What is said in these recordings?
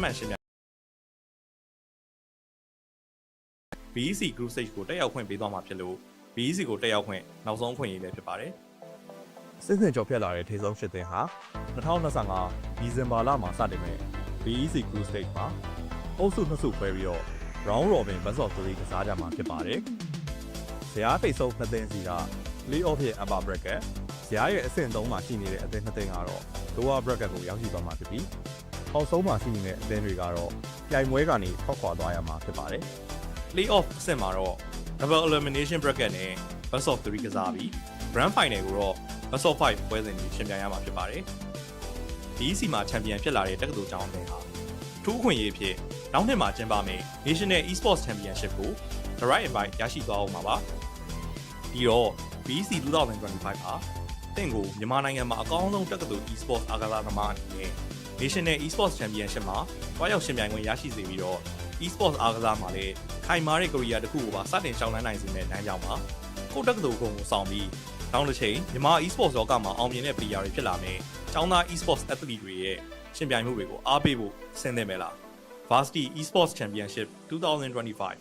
ပ်မံရှင်းပြ BEC Group Stage ကိုတက်ရောက်ခွင့်ပေးသွားမှာဖြစ်လို့ BEC ကိုတက်ရောက်ခွင့်နောက်ဆုံးခွင့်ရည်လည်းဖြစ်ပါတယ်စစ်စင်ကျော်ဖြတ်လာတဲ့ထေဆုံးရှစ်သင်းဟာ2025ဒီဇင်ဘာလမှာစတင်မဲ့ BEC Cruise Stage မှာအုပ်စုနှစ်စုခွဲပြီးတော့ Round Robin Best of 3ကစားကြမှာဖြစ်ပါတယ်။ဇယားထိပ်ဆုံးနှစ်သင်းစီက Play-off ရဲ့ Upper Bracket ဇယားရဲ့အဆင့်3မှာရှိနေတဲ့အသင်းနှစ်သင်းကတော့ Lower Bracket ကိုရောက်ရှိသွားမှာဖြစ်ပြီး အောက်ဆုံးမှာရှိနေတဲ့အသင်းတွေကတော့ပြိုင်ပွဲကနေထွက်ခွာသွားရမှာဖြစ်ပါတယ်။ Playoff အဆင့်မှာတော့ Double Elimination Bracket နဲ့ Best of 3ကစားပြီး Grand Final ကိုတော့ Best of 5ပွဲစဉ်ကြီးရှင်ပြိုင်ရမှာဖြစ်ပါတယ်။ BEC မှာချန်ပီယံဖြစ်လာတဲ့တက္ကသိုလ်ကျောင်းအသင်းဟာထူးအခွင့်အရေးအဖြစ်နောက်နှစ်မှာကျင်းပမယ့် National Esports Championship ကို The Right Invite ရရှိသွားအောင်ပါပါ။ပြီးတော့ BEC 2025ဟာတင့်ကိုမြန်မာနိုင်ငံမှာအကောင်းဆုံးတက္ကသိုလ် Esports အားကစားသမားအနေနဲ့ National Esports Championship မှာတွားရောက်ရှင်ပြိုင်ခွင့်ရရှိစေပြီးတော့ Esports အားကစားမှာလည်းခိုင်မာတဲ့ career တစ်ခုကိုပါစတင်ရှောင်လန်းနိုင်စေမယ့်လမ်းကြောင်းပါကိုယ့်တက္ကသိုလ်ကုန်းကိုဆောင်ပြီးနောက်တစ်ချိန်မြန်မာ Esports လောကမှာအောင်မြင်တဲ့ player တွေဖြစ်လာမယ်ကျောင်းသား Esports athlete တွေရဲ့ရှင်ပြိုင်မှုတွေကိုအားပေးဖို့ဆင်သင့်မယ်လား Varsity Esports Championship 2025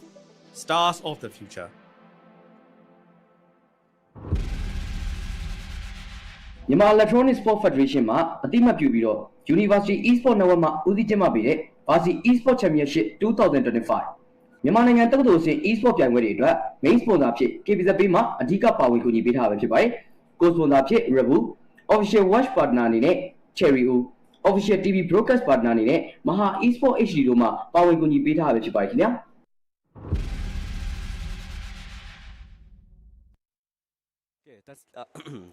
Stars of the Future မြန်မာ Electronic Sport Federation မှာအတိအမှတ်ပြုပြီးတော့ University Esport Network မှာဦးစီးကျင်းပပေးတဲ့ Varsity Esport Championship 2025မြန်မာနိုင်ငံတက္ကသိုလ်ဆင့် Esport ပြိုင်ပွဲတွေအတွက် Main Sponsor ဖြစ် KBZ ပေးမှာအဓိကပါဝင်ကူညီပေးထားပဲဖြစ်ပါတယ်။ Co-sponsor ဖြစ် Rebu Official Watch Partner အနေနဲ့ Cherry U Official TV Broadcast Partner အနေနဲ့ Maha Esport HD တို့မှာပါဝင်ကူညီပေးထားပဲဖြစ်ပါတယ်ခင်ဗျာ။ Okay that's uh,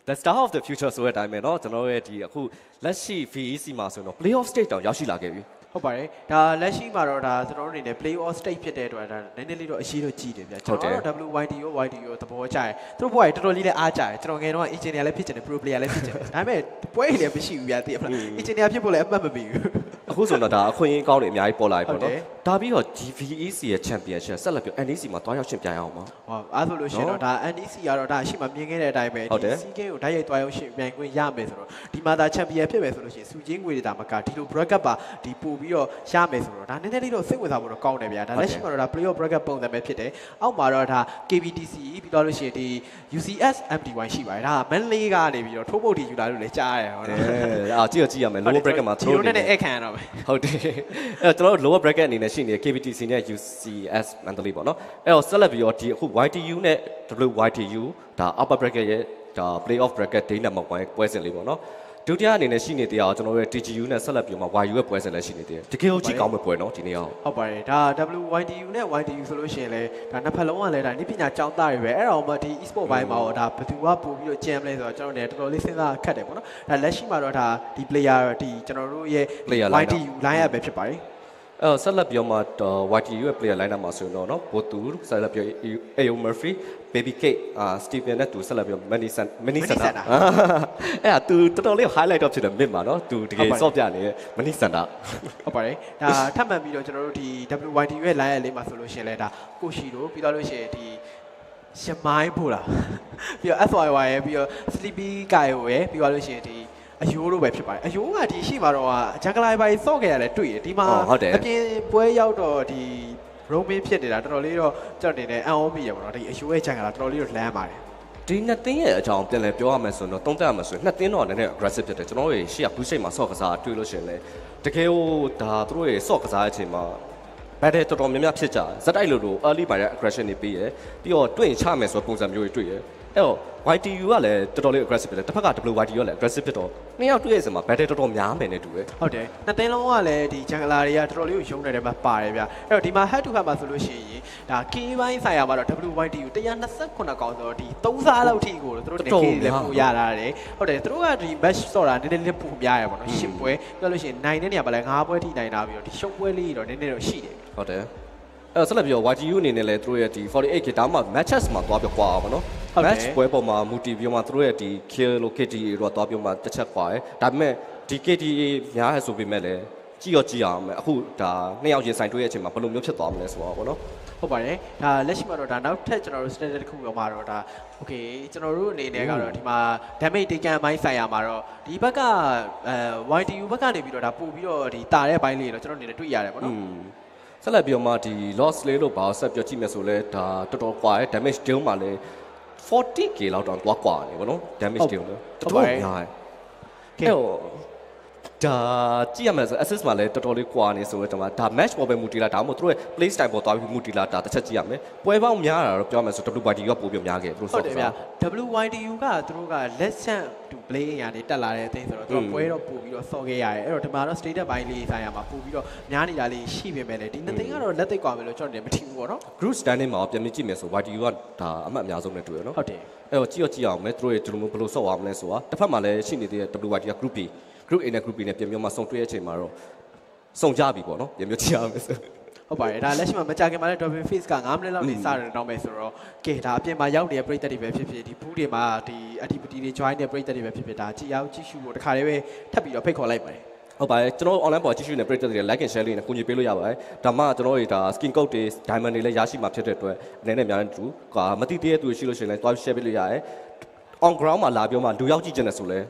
the star of the future ဆိုတဲ့အတိုင်းပဲเนาะကျွန်တော်တို့ရဲ့ဒီအခုလက်ရှိ VEC မှာဆိုရင်တော့ playoff stage တောင်ရောက်ရှိလာခဲ့ပြီ ဟုတ်ပါတယ်ဒါလက်ရှိမှာတော့ဒါကျွန်တော်တို့အနေနဲ့ play off state ဖြစ်တဲ့အတွက်ဒါနည်းနည်းလေးတော့အရှိတော့ကြီးတယ်ဗျာကျွန်တော်တို့ WYDO YDO သဘောကျတယ်သူတို့ဘွားတွေတော်တော်လေးလည်းအားကျတယ်ကျွန်တော်ငယ်တော့ engineer လည်းဖြစ်ချင်တယ် pro player လည်းဖြစ်ချင်တယ်ဒါပေမဲ့ပွဲတွေလည်းမရှိဘူးဗျာသိရမလား engineer ဖြစ်ဖို့လည်းအမှတ်မပေးဘူး အခုဆိုတော့ဒါအခွင့်အရေးကောင်းတွေအများကြီးပေါ်လာပြီပေါ့ဟုတ်နော်တယ်ဒါပြီးတော့ GVEC ရဲ့ championship ဆက်လက်ပြီး NEC မှာတွားရောက်ရှင်ပြိုင်အောင်ပါဟောအားဆိုလို့ရှိရင်တော့ဒါ NEC ကတော့ဒါအရှိမမြင်ခဲ့တဲ့အတိုင်းပဲဟုတ်တယ်စီးကင်းကိုဓာတ်ရိုက်သွားရောက်ရှင်ပြိုင်ခွင့်ရမယ်ဆိုတော့ဒီမှာဒါ champion ဖြစ်မယ်ဆိုလို့ရှိရင်စုချင်းငွေတွေဒါမကဒီလို bracket ပါဒီပို့ပြီးတော့ရမယ်ဆိုတော့ဒါနည်းနည်းလေးတော့စိတ်ဝင်စားဖို့တော့ကောင်းတယ်ဗျာဒါလက်ရှိမှာတော့ဒါ playoff bracket ပုံစံပဲဖြစ်တယ်အောက်မှာတော့ဒါ KBTC ပြီးတော့လို့ရှိရင်ဒီ UCS MD1 ရှိပါတယ်ဒါမန်လေးကနေပြီးတော့ထိုးပုတ်တီယူလာလို့လည်းကြားရတယ်ဟုတ်အဲလားအာကြည့်ရကြည့်ရမယ် lower bracket မှာဒီသူလိုတို့နဲ့နဲ့အခန့်ရတော့ပဲဟုတ်တယ်အဲတော့ကျွန်တော်တို့ lower bracket အနေနဲ့ရှိနေတဲ့ KBTC နဲ့ UCS Mandalay ပေါ့နော်အဲ့တော့ဆက်လက်ပြီးတော့ဒီအခု YTU နဲ့ WYTU ဒါ upper bracket ရဲ့ဒါ playoff bracket day number 1ပွဲစဉ်လေးပေါ့နော် ဒုတိယအနေနဲ့ရှိနေတရားကျွန်တော်တို့ရဲ့ TGU နဲ့ဆက်လက်ပြီးတော့ YU ရဲ့ပွဲစဉ်လည်းရှိနေသေးတယ်တကယ်ကိုကြည့်ကောင်းမဲ့ပွဲနော်ဒီနေ့အောင်ဟုတ်ပါတယ်ဒါ WYDU နဲ့ YDU ဆိုလို့ရှိရင်လည်းဒါနှစ်ဖက်လုံးကလည်းဒါနိပညာကျောင်းသားတွေပဲအဲ့တော့မှဒီ e-sport ဘိုင်းမှာတော့ဒါဘယ်သူကပို့ပြီးတော့ jam လဲဆိုတော့ကျွန်တော်တို့လည်းတော်တော်လေးစဉ်းစားခက်တယ်ပေါ့နော်ဒါလက်ရှိမှာတော့ဒါဒီ player ဒီကျွန်တော်တို့ရဲ့ Player line up YDU line up ပဲဖြစ်ပါတယ် အဲဆက်လက်ပြောမှ YTU ရဲ့ player lineup မှာဆိုရင်တော့နော်ဘိုတူဆက်လက်ပြော AO Murphy Baby Kate အာ Steven နဲ့သူဆက်လက်ပြော Mini San Mini Santa အဲ့ဒါသူတော်တော်လေး highlight တော့ဖြစ်တယ် mid မှာနော်သူတကယ်စော့ပြနေတဲ့ Mini Santa ဟုတ်ပါတယ်ဒါထပ်မံပြီးတော့ကျွန်တော်တို့ဒီ WYTU ရဲ့ lineup လေးမှာဆိုလို့ရှင်လဲဒါကိုရှိတို့ပြီးတော့လို့ရှင်ဒီရှမိုင်းပို့တာပြီးတော့ FYY ရဲ့ပြီးတော့ Sleepy Guy ရဲ့ပြီးတော့လို့ရှင်ဒီ အယိုးတို့ပဲဖြစ်ပါတယ်အယိုးကဒီရှိမှာတော့ဂျန်ကလိုက်ပိုင်းစော့ခဲ့ရတယ်တွေ့ရဒီမှာအော်ဟုတ်တယ်အပြင်ပွဲရောက်တော့ဒီ roaming ဖြစ်နေတာတော်တော်လေးတော့ကျွန်တော်အနေနဲ့အံ့ဩမိရပါတော့ဒီအယိုးရဲ့ဂျန်ကလာတော်တော်လေးတော့လှမ်းပါတယ်ဒီနှစ်သင်းရဲ့အကြောင်းပြန်လည်ပြောရမယ်ဆိုရင်တော့တုံးတက်ရမယ်ဆိုရင်နှစ်သင်းတော့နည်းနည်း aggressive ဖြစ်တယ်ကျွန်တော်တို့ရှေ့က blue shade မှာဆော့ကစားတွေ့လို့ရှိရင်လေတကယ်ကိုဒါသူတို့ရဲ့ဆော့ကစားတဲ့အချိန်မှာ battle တော်တော်များများဖြစ်ကြတယ်ဇက်တိုက်လို့လို့ early by တဲ့ aggression တွေပေးရယ်ပြီးတော့တွင့်ချမယ်ဆိုတဲ့ပုံစံမျိုးတွေတွေ့ရယ် အဲ့တော့ YTU ကလည်းတော်တော်လေး aggressive ဖြစ်တယ်တစ်ဖက်က WYTU ကလည်း aggressive ဖြစ်တော့နှစ်ယောက်တွေ့ရစမှာ battle တော်တော်များမယ်နဲ့တူတယ်ဟုတ်တယ်နှစ်သိန်းလုံးကလည်းဒီဂျန်ကလာတွေကတော်တော်လေးကိုရုံးနေတယ်မှာပါတယ်ဗျအဲ့တော့ဒီမှာ head to head မှာဆိုလို့ရှိရင်ဒါ K ဘိုင်းဆိုင်ရာမှာတော့ WYTU 129ကောင်ဆိုတော့ဒီ3စားလောက်ထိကိုသူတို့တကယ်လည်းပို့ရတာတယ်ဟုတ်တယ်သူတို့ကဒီ match ဆော့တာနည်းနည်းလေးပိုများရပါတော့10ပွဲပြောလို့ရှိရင်နိုင်တဲ့နေရာမှာလည်း9ပွဲထိနိုင်တာပြီးတော့ဒီရှုံးပွဲလေးတော့နည်းနည်းတော့ရှိတယ်ဟုတ်တယ်အဲ့တော့ဆက်လက်ပြီးတော့ YGU အနေနဲ့လည်းသူတို့ရဲ့ဒီ 48k ဒါမှ matches မှာသွားပြကွာအောင်ဗောနော်ဟုတ်တယ် match ပွဲပေါ်မှာ multi ပြီးတော့မှသူတို့ရဲ့ဒီ kill လို့ KTA တော့သွားပြမှတစ်ချက်ကွာတယ်ဒါပေမဲ့ဒီ KTA များရဆိုပေမဲ့လည်းကြည့်ရောကြည့်အောင်မယ်အခုဒါနှစ်ယောက်ရင်ဆိုင်တွေ့ရဲ့အချိန်မှာဘယ်လိုမျိုးဖြစ်သွားမလဲဆိုတော့ဗောနော်ဟုတ်ပါတယ်ဒါလက်ရှိမှာတော့ဒါနောက်ထပ်ကျွန်တော်တို့ standard တစ်ခုတော့မှာတော့ဒါ okay ကျွန်တော်တို့အနေနဲ့ကတော့ဒီမှာ damage တေကန်ပိုင်းဆိုင်ရာမှာတော့ဒီဘက်ကအဲ YTU ဘက်ကနေပြီးတော့ဒါပို့ပြီးတော့ဒီတာတဲ့ဘိုင်းလေးတော့ကျွန်တော်အနေနဲ့တွေ့ရတယ်ပေါ့อืနော်มဆက်လက်ပြီးတော့မှဒီ loss လေးလို့ဘာလို့ဆက်ပြောကြည့်မယ်ဆိုလဲဒါတော်တော်ကွာရဲ့ damage deal မှာလဲ 40k လောက်တောင်သွားကွာနေဗောနော် damage deal လို့တော်တော်များတယ်ကဲအဲ့တော့ ဒါကြည့်ရမယ်ဆို assist မှာလည်းတော်တော်လေးကွာနေဆိုတော့ကျွန်တော်ဒါ match ပေါ်ပဲမူတည်လာဒါမှမဟုတ်သူတို့ရဲ့ play style ပေါ်သွားပြီးမူတည်လာဒါတစ်ချက်ကြည့်ရမယ်ပွဲပေါင်းများတာတော့ပြောမယ်ဆို WYDU ကပိုပြီးများခဲ့သူတို့ဆိုတော့ဟုတ်တယ်ဗျာ WYDU ကသူတို့က less chance to play ရာနေတက်လာတဲ့အသင်းဆိုတော့သူတို့ပွဲတော့ပို့ပြီးတော့ဆော့ခဲ့ရတယ်အဲ့တော့ဒီမှာတော့ stated ဘိုင်းလေးဆိုင်ရာမှာပို့ပြီးတော့များနေတာလေးရှိပေမဲ့လည်းဒီနှစ်သင်းကတော့လက်သိပ်ကွာမယ်လို့ကျွန်တော်တင်မထင်ဘူးပေါ့နော် group standing မှာပြန်မြင်ကြည့်မယ်ဆို YDU ကဒါအမှတ်အများဆုံးနဲ့တွေ့ရနော်ဟုတ်တယ်အဲ့တော့ကြည့်ရကြည့်အောင်မယ်သူတို့ရဲ့ကျွန်တော်တို့ဘယ်လိုဆော့ရမလဲဆိုတာတစ်ဖက်မှာလည်းရှိနေသေးတဲ့ WYDU က group B group A နဲ့ group B နဲ့ပြန်ပြီးမှစုံတွေ့တဲ့အချိန်မှာတော့စုံကြပြီပေါ့နော်ပြန်ပြီးကြည့်ရမယ်ဆိုဟုတ်ပါတယ်ဒါလက်ရှိမှာမကြခင်မှာလည်း Dolphin Face က9မိနစ်လောက်နေစတယ်တော့မယ်ဆိုတော့ကဲဒါအပြင်မှာရောက်နေတဲ့ပရိသတ်တွေပဲဖြစ်ဖြစ်ဒီဘူးတွေမှာဒီ activity တွေ join တဲ့ပရိသတ်တွေပဲဖြစ်ဖြစ်ဒါကြည်အောင်ကြည့်ရှုဖို့တခါတည်းပဲထပ်ပြီးတော့ဖိတ်ခေါ်လိုက်ပါတယ်ဟုတ်ပါတယ်ကျွန်တော် online ပေါ်ကြည့်ရှုနေပရိသတ်တွေ like and share လေးနဲ့ကူညီပေးလို့ရပါတယ်ဒါမှကျွန်တော်တို့ဒါ skin code တွေ diamond တွေလည်းရရှိမှာဖြစ်တဲ့အတွက်အနေနဲ့များနေတူကွာမတိသေးတဲ့သူတွေရှိလို့ရှိရင်လည်းတွား share ပေးလို့ရတယ် on ground မှာလာပြောမှလူရောက်ကြည့်ချင်တယ်ဆိုလဲ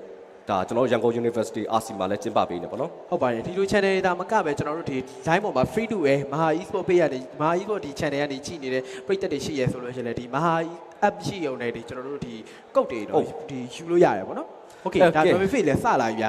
ဒါကျွန်တော်ရန်ကုန် University RC မှာလည်းကျင်းပပေးနေပေါ့နော်ဟုတ်ပါတယ်ဒီလို channel တွေဒါမကပဲကျွန်တော်တို့ဒီ line ပေါ်မှာ free to ပဲမဟာ e-sport page ရတယ်မဟာ e-sport ဒီ channel ကနေကြည့်နေတဲ့ပရိသတ်တွေရှိရဲဆိုလို့ရှိရင်လည်းဒီမဟာ app ရှိရုံနဲ့ဒီကျွန်တော်တို့ဒီကုတ်တွေတော့ဒီယူလို့ရတယ်ပေါ့နော် okay ဒါ Dolphin Face လည်းစလာပြီဗျ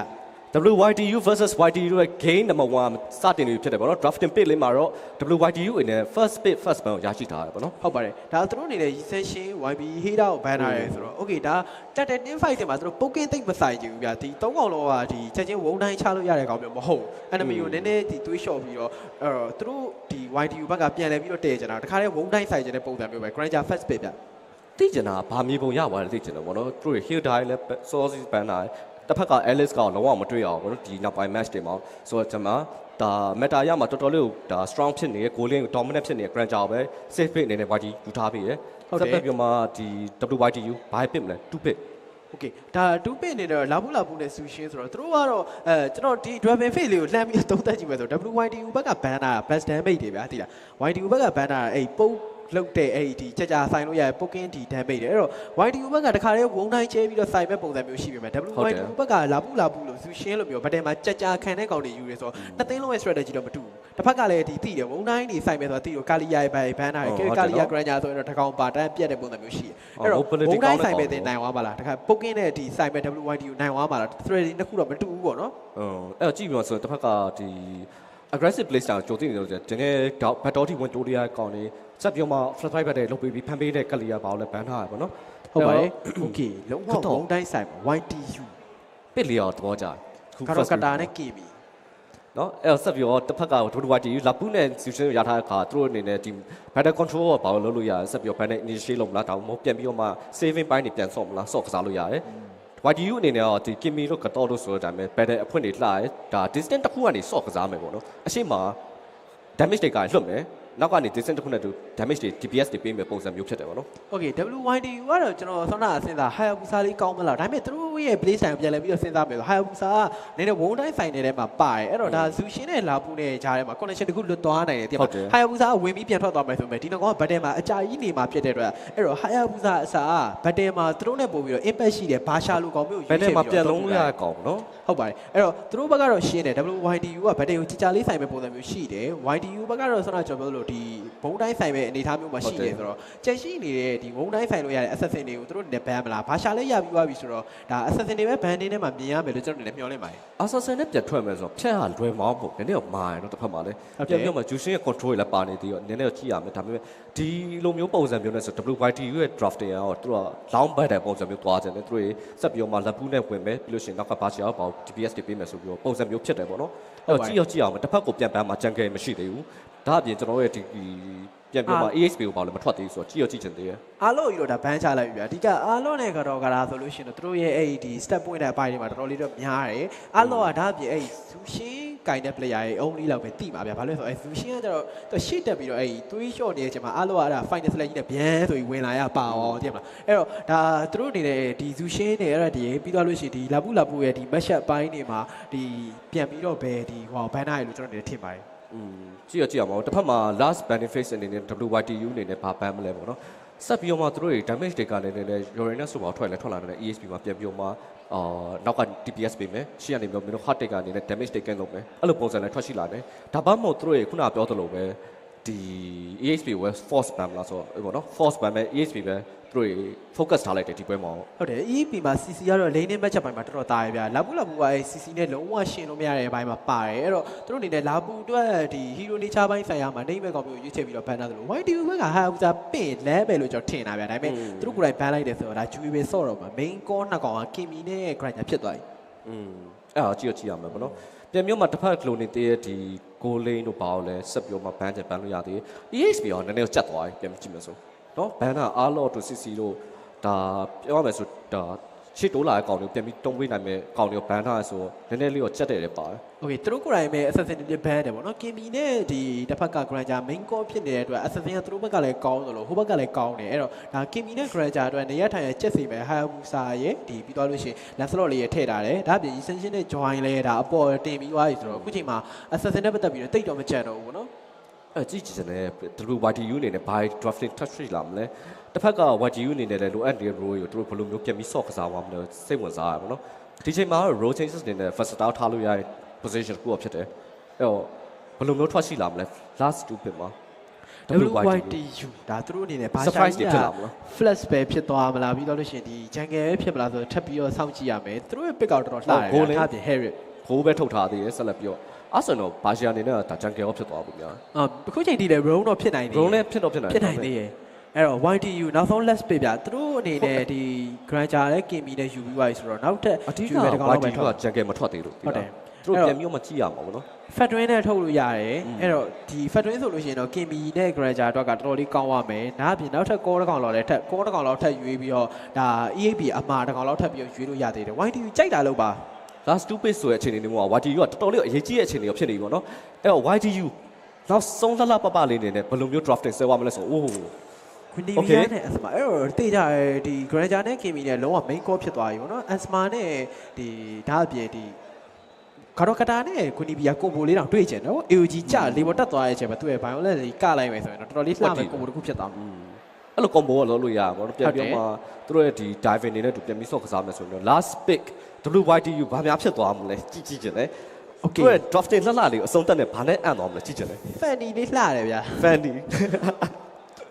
WYDU versus YDU ရဲ့ game number 1စတင်နေပြီဖြစ်တယ်ပေါ့နော် drafting pick လေးမှာတော့ WYDU အနေနဲ့ first pick first ban ကိုရရှိထားတယ်ပေါ့နော်ဟုတ်ပါတယ်ဒါသူတို့အနေနဲ့ session YB Heda ကို ban ထားရဲဆိုတော့ okay ဒါတက်တဲ့10 fight တွေမှာသူတို့ poking သိမ့်မဆိုင်ကြဘူးဗျာဒီ၃កောင်လောကဒီချက်ချင်းဝုံတိုင်းချလို့ရတဲ့ကောင်မျိုးမဟုတ် enemy ကိုနည်းနည်းဒီသွေးလျှော့ပြီးတော့အဲ့တော့သူတို့ဒီ YDU ဘက်ကပြန်လဲပြီးတော့တည်ကြတာတခါတည်းဝုံတိုင်းဆိုင်ကြတဲ့ပုံစံမျိုးပဲ Granger first pick ဗျသိကျင်တာဗာမြေပုံရပါတယ်သိကျင်တယ်ပေါ့နော်သူတို့ hill die လည်း sources ban တာ တစ်ဖက်က Alice ကလုံးဝမတွေ့အောင်ပေါ့နော်ဒီနောက်ပိုင်း match တွေမှာဆိုတော့ကျွန်မဒါ meta ရမှာတော်တော်လေးကိုဒါ strong ဖြစ်နေတဲ့ goal line dominant ဖြစ်နေတဲ့ Granger ကိုပဲ safe pick အနေနဲ့ YD ယူထားပြီးရယ်ဆက်ပြပြီးမှဒီ WYDU ဘာဖြစ်မလဲ2 pick okay ဒါဒူးပစ်နေတော့လာဘူးလာဘူးနဲ့ဆူရှင်းဆိုတော့သူတို့ကတော့အဲကျွန်တော်ဒီ Dragon Face လေးကိုလှမ်းပြီးသုံးသပ်ကြည့်မယ်ဆို WYDU ဘက်က ban တာ best damage တွေဗျာသိလား YDU ဘက်က ban တာအဲ့ပုတ် လောက်တဲ့အဲ့ဒီချက်ကြဆိုင်လို့ရပိုကင်းဒီ damage တွေအဲ့တော့ YDU ဘက်ကတခါတည်းဝုံတိုင်းချဲပြီးတော့ဆိုင်မဲ့ပုံစံမျိုးရှိပေမဲ့ WYDU ဘက်ကလာဘူးလာဘူးလို့ဆူရှင်းလို့မျိုးဗတ်တယ်မှာချက်ကြခံတဲ့ကောင်တွေယူရဲဆိုတော့နှစ်သိန်းလုံးရဲ့ strategy တော့မတူဘူးတစ်ဖက်ကလည်းဒီတိတယ်ဝုံတိုင်းတွေဆိုင်မဲ့ဆိုတာတိတော့ကာလီယာရဲ့ဘန်ဘန်တာကဲကာလီယာ Granger ဆိုရင်တော့တကောင်ပါတန်းပြက်တဲ့ပုံစံမျိုးရှိတယ်အဲ့တော့ဝုံတိုင်းဆိုင်မဲ့တဲ့နိုင်သွားပါလားတခါပုတ်ကင်းတဲ့ဒီဆိုင်မဲ့ WYDU နိုင်သွားပါလား thread နှစ်ခုတော့မတူဘူးပေါ့နော်အဲ့တော့ကြည့်ပြီးတော့ဆိုတစ်ဖက်ကဒီ aggressive play style ကိုကြိုသိနေလို့ဆိုဒီနေ့ battle ထိဝင်တိုးရကောင်းနေစက်ပြောမှ flat fight ဘက်တဲ့လုတ်ပြီးပြီးဖန်ပေးတဲ့ကလီယာဘာကိုလည်းဘန်ထားရပါတော့ဟုတ်ပါတယ် okay လုံးဝဝုံတိုင်းဆိုင်မှာ YTU ပစ်လျော်သဘောကြတယ်ကတော့ကတာနဲ့ KB နော်အဲ့တော့ဆက်ပြီးတော့တစ်ဖက်က WYD လာပူးနဲ့ solution ရထားတဲ့အခါသူတို့အနေနဲ့ဒီ battle control ကိုဘာလို့လုပ်လို့ရလဲဆက်ပြီးတော့ battle initiate လုပ်မလားဒါမှမဟုတ်ပြန်ပြီးတော့မှ saving ပိုင်းတွေပြန်ဆော့မလားဆော့ကစားလို့ရတယ် YDU အနေနဲ့တော့ဒီ Kimi တို့ကတော့လို့ဆိုတဲ့အတိုင်းပဲ battle အဖွင့်တွေလှရဲဒါ distance တစ်ခုကနေဆော့ကစားမယ်ပေါ့နော်အရှိမ damage တွေကလွတ်မယ် နောက်ကနေ distance တစ်ခုနဲ့တူ damage တွေ DPS တွေပေးမယ်ပုံစံမျိုးဖြစ်တယ်ပေါ့နော် Okay WYDU ကတော့ကျွန်တော်ဆောင်းတာအစင်သာ Hayabusa လေးကောင်းမလားဒါပေမဲ့သူတို့ရဲ့ play style ပြန်လဲပြီးတော့စဉ်းစားမယ်ဆို Hayabusa ကနည်းနည်းဝုံတိုင်းဆိုင်နေတဲ့မှာပါတယ်အဲ့တော့ဒါ Zushin နဲ့လာပူနဲ့ကြားထဲမှာ connection တခုလွတ်သွားနိုင်တယ်တိမ Hayabusa ကဝင်ပြီးပြန်ထွက်သွားမယ်ဆိုပေမဲ့ဒီတော့ကဘတ်တယ်မှာအကြာကြီးနေမှာဖြစ်တဲ့အတွက်အဲ့တော့ Hayabusa အစားဘတ်တယ်မှာသူတို့နဲ့ပို့ပြီးတော့ impact ရှိတယ်ဘာရှာလိုကောင်မျိုး battle မှာပြန်လုံးလို့ရတဲ့ကောင်ပေါ့နော်ဟုတ်ပါတယ်အဲ့တော့သူတို့ဘက်ကတော့ရှင်းတယ် WYDU ကဘတ်တယ်ကိုကြာကြာလေးဆိုင်မဲ့ပုံစံမျိုးရှိတယ် YDU ဘက်ကတော့ဆောင်းတာကျွန်တော်ပြောလို့ဒီဘုံတိုင်းဆိုင်မဲ့အနေအထားမျိုးမှာရှိတယ်ဆိုတော့ကြက်ရှိနေတဲ့ဒီဘုံတိုင်းဆိုင်လို့ရတဲ့ assassin တွေကိုသူတို့နဲ့ ban မလားဘာရှာလဲရပြီးသွားပြီဆိုတော့ဒါ assassin တွေပဲ ban နေနဲ့မှာမြင်ရမယ်လို့ကျွန်တော်တို့လည်းမျှော်လင့်ပါတယ် assassin နဲ့ပြန်ထွက်မယ်ဆိုတော့ဖြတ်ဟာလွယ်မောင်းပေါ့နည်းနည်းတော့မာရယ်နော်တစ်ဖက်မှာလည်းဟုတ်တယ်ပြန်ပြောမှ Jushin ရဲ့ control တွေလည်းပါနေသေးတော့နည်းနည်းတော့ကြည့်ရမယ်ဒါပေမဲ့ဒီလိုမျိုးပုံစံမျိုးနဲ့ဆို WYTU ရဲ့ drafting ကတော့သူက long bat တဲ့ပုံစံမျိုးသွားကြတယ်သူတွေဆက်ပြီးတော့မှလက်ပူးနဲ့ဝင်မယ်ပြီးလို့ရှိရင်နောက်ကဘာချီအောင်ပေါ့ DPS တွေပေးမယ်ဆိုပြီးတော့ပုံစံမျိုးဖြစ်တယ်ပေါ့နော် အဲ့တော့ကြည့်ရကြည့်အောင်တစ်ဖက်ကိုပြန်ပန်းမှာကြံခဲ့မရှိသေးဘူးဒါအပြင်ကျွန်တော်ရဲ့ဒီ ပြန်ပြောမှ AXP ကိုဘာလို့မထွက်သေးဘူးဆိုတော့ကြည့်ရကြည့်ချင်သေးတယ်အားလို့ယူတော့ဒါ ban ချလိုက်ပြီဗျာအဓိကအားလို့နဲ့ကတော့ကရာဆိုလို့ရှိရင်တော့သူတို့ရဲ့အဲ့ဒီ step point တဲ့အပိုင်းတွေမှာတော်တော်လေးတော့များတယ်အားလို့ကဒါအပြင်အဲ့ Zushin ကင်တဲ့ player ရဲ့ only လောက်ပဲတိပါဗျာဘာလို့လဲဆိုတော့အဲ့ Zushin ကကျတော့သူရှေ့တက်ပြီးတော့အဲ့သွေးလျှော့နေတဲ့အချိန်မှာအားလို့ကအဲ့ဒါ final select ကြီးနဲ့ဗျန်းဆိုပြီးဝင်လာရပါအောင်သိမလားအဲ့တော့ဒါသူတို့အနေနဲ့ဒီ Zushin နဲ့အဲ့ဒါဒီပြီးသွားလို့ရှိရင်ဒီလာပူလာပူရဲ့ဒီ match up ပိုင်းတွေမှာဒီပြန်ပြီးတော့ဘယ်ဒီဟော ban နိုင်လို့ကျွန်တော်အနေနဲ့ထင်ပါတယ် อืมကြည့်ရကြည့်ရအောင်တစ်ဖက်မှာ last benefits အနေနဲ့ WYTU အနေနဲ့ဘာပန်းမလဲပေါ့နော်ဆက်ပြီးတော့မှသူတို့တွေ damage တွေကလည်းလည်း Uranus ဆိုပါထွက်လဲထွက်လာတယ် ESP မှာပြန်ပြီးတော့မှအာနောက်က TPS ပေးမယ်ရှေ့ကနေပြီးတော့မင်းတို့ hard take ကနေနဲ့ damage တွေ gain လုပ်မယ်အဲ့လိုပုံစံနဲ့ထွက်ရှိလာတယ်ဒါမှမဟုတ်သူတို့တွေခုနပြောသလိုပဲဒီ ESP ကို force ban လားဆိုတော့ပေါ့နော် force ban ပဲ ESP ပဲသူ တို့တွေ focus ထားလိုက်တယ်ဒီပွဲမှာဟုတ်တယ် EEP မှာ CC ကတော့ lane နဲ့ match up ပိုင်းမှာတော်တော်တာရဗျာလာပူလာပူကအဲ CC နဲ့လုံးဝရှင်းလို့မရတဲ့အပိုင်းမှာပါတယ်အဲ့တော့သူတို့အနေနဲ့လာပူအတွက်ဒီ hero nature ပိုင်းဆိုင်ရာမှာနေမဲ့ကောင်မျိုးရွေးချယ်ပြီးတော့ဘန်တာသလို YTU ဘက်ကဟာဥစားပင့်လဲပဲလို့ကျွန်တော်ထင်တာဗျာဒါပေမဲ့သူတို့ကိုယ်တိုင်ဘန်လိုက်တယ်ဆိုတော့ဒါ Juve ပဲဆော့တော့မှာ main core နှစ်ကောင်က Kimi နဲ့ Grinder ဖြစ်သွားပြီอืมအဲ့ဒါကြည့်ရကြည့်ရမယ်ပေါ့နော်ပြန်မျိုးမှာတစ်ဖက်ကလိုနေသေးတဲ့ဒီကိုလိန်တို့ဘာလို့လဲဆက်ပြောမှာဘန်းချင်ဘန်းလို့ရသေးတယ် ESP ရောနည်းနည်းကြက်သွားပြီပြန်ကြည့်မယ်ဆို နော်ဘန်နာအားလော့တို့စစ်စီတို့ဒါပြောရမယ်ဆိုဒါရှစ်ဒေါ်လာအကောင်တွေပြန်ပြီးတုံးပေးနိုင်မဲ့အကောင်တွေဘန်ထားဆိုနည်းနည်းလေးတော့ချက်တယ်တယ်ပါတယ်။ Okay သူတို့ကိုယ်တိုင်ပဲ assassin တွေဘန်တယ်ပေါ့နော်။ KB နဲ့ဒီတစ်ဖက်က granger main core ဖြစ်နေတဲ့အတွက် assassin ကသူတို့ဘက်ကလည်းကောင်းတယ်လို့ဟိုဘက်ကလည်းကောင်းတယ်။အဲ့တော့ဒါ KB နဲ့ granger အတွက်နေရထိုင်ရချက်စီပဲ Hayabusa ရဲ့ဒီပြီးသွားလို့ရှိရင် Lancelot လေးရဲ့ထည့်ထားတယ်။ဒါအပြင် Ascension နဲ့ join လဲဒါအပေါ်တင်ပြီးသွားပြီဆိုတော့အခုချိန်မှာ assassin နဲ့ပတ်သက်ပြီးတော့တိတ်တော့မကြံတော့ဘူးပေါ့နော် အဲ့ကြည့်ကြည့်တယ် WYTU အနေနဲ့ဘာ drafting touch ရှိလာမလဲတစ်ဖက်က YTU အနေနဲ့လည်းလိုအပ်တဲ့ role ကိုသူတို့ဘယ်လိုမျိုးပြန်ပြီး soft ကစားသွားမလဲစိတ်ဝင်စားရပါတော့ဒီချိန်မှာ role changes အနေနဲ့ versatile ထားလို့ရတဲ့ position တစ်ခုဖြစ်တယ်အဲ့တော့ဘယ်လိုမျိုးထွက်ရှိလာမလဲ last two bit မှာ WYTU ဒါသူတို့အနေနဲ့ဘာ surprise ရှာတွေကြီးဖြစ်လာမလား flash ပဲဖြစ်သွားမလားပြီးတော့လို့ရှိရင်ဒီ jungle ပဲဖြစ်မလားဆိုတော့ထပ်ပြီးတော့စောင့်ကြည့်ရမယ်သူတို့ရဲ့ pick out တော်တော်လှတယ်ဗျာဒါအပြင် Harry ဘိုးပဲထုတ်ထားသေးတယ်ဆက်လက်ပြီးတော့ အဲ့ဆိုတော့ဘာရှီယာအနေနဲ့ဒါ jungle ဖြစ်သွားဘူးများအာအခုချိန်ထိလည်း round တော့ဖြစ်နိုင်သေး drone နဲ့ဖြစ်တော့ဖြစ်နိုင်ဖြစ်နိုင်သေးရဲ့အဲ့တော့ YTU နောက်ဆုံး let's play ဗျာသူတို့အနေနဲ့ဒီ Granger နဲ့ Kimi နဲ့ယူပြီးသွားပြီဆိုတော့နောက်ထပ်အဓိကယူပဲတစ်ကောင်လောက်ပဲ YTU ထုတ်က jungle မထွက်သေးလို့ဟုတ်တယ်သူတို့အဲ့တော့ပြန်ပြီးတော့မကြည့်ရမှာပေါ့နော် Fat Twin နဲ့ထုတ်လို့ရတယ်อืมအဲ့တော့ဒီ Fat Twin ဆိုလို့ရှိရင်တော့ Kimi နဲ့ Granger အတွက်ကတော်တော်လေးကောင်းရမယ်ဒါအပြင်နောက်ထပ် core တစ်ကောင်လောက်လည်းထပ် core တစ်ကောင်လောက်ထပ်ရွေးပြီးတော့ဒါ EAP အမှားတစ်ကောင်လောက်ထပ်ပြီးတော့ရွေးလို့ရသေးတယ် YTU ကြိုက်တာလို့ပါ last two page ဆိုတဲ့အခြေအနေတွေမှာ YTU ကတော်တော်လေးအရေးကြီးတဲ့အခြေအနေကိုဖြစ်နေပြီပေါ့နော်အဲ့တော့ YTU နောက်ဆုံးလှလှပပလေးနေနဲ့ဘယ်လိုမျိုး drafting ဆွဲသွားမလဲဆိုအိုးကွန်ဒီ Okay ဗီယာနဲ့အစမာအဲ့တော့တေးကြရဲဒီ Granger နဲ့ Kimi နဲ့လုံးဝ main core ဖြစ်သွားပြီပေါ့နော်အစမာနဲ့ဒီဒါအပြင်ဒီကာရိုကတာနဲ့ကွန်ဒီဗီယာကိုဘိုလေးတောင်တွေ့ကျင်နော် AOG ကြလေပေါ်တက်သွားတဲ့အချိန်မှာသူ့ရဲ့ violence ကြီးကလိုက်မယ်ဆိုရင်တော့တော်တော်လေးလှမယ်ကိုဘိုတစ်ခုဖြစ်သွားမှာ အဲ့လို combo ကလုပ်လို့ရပါဘောနော်ပြန်ဟုတ်တယ်ပြီးတော့မှသူတို့ရဲ့ဒီ diving နေနဲ့တူပြန်ပြီးဆော့ကစားမယ်ဆိုရင်တော့ last pick WYTU ဘာများဖြစ်သွားမလဲကြည့်ကြည့်ကြတယ် Okay သူတို့ရဲ့ drafting လှလှလေးကိုအဆုံးသတ်နဲ့ဘာနဲ့အံ့သွားမလဲကြည့်ကြတယ် Fanny လေးလှတယ်ဗျာ Fanny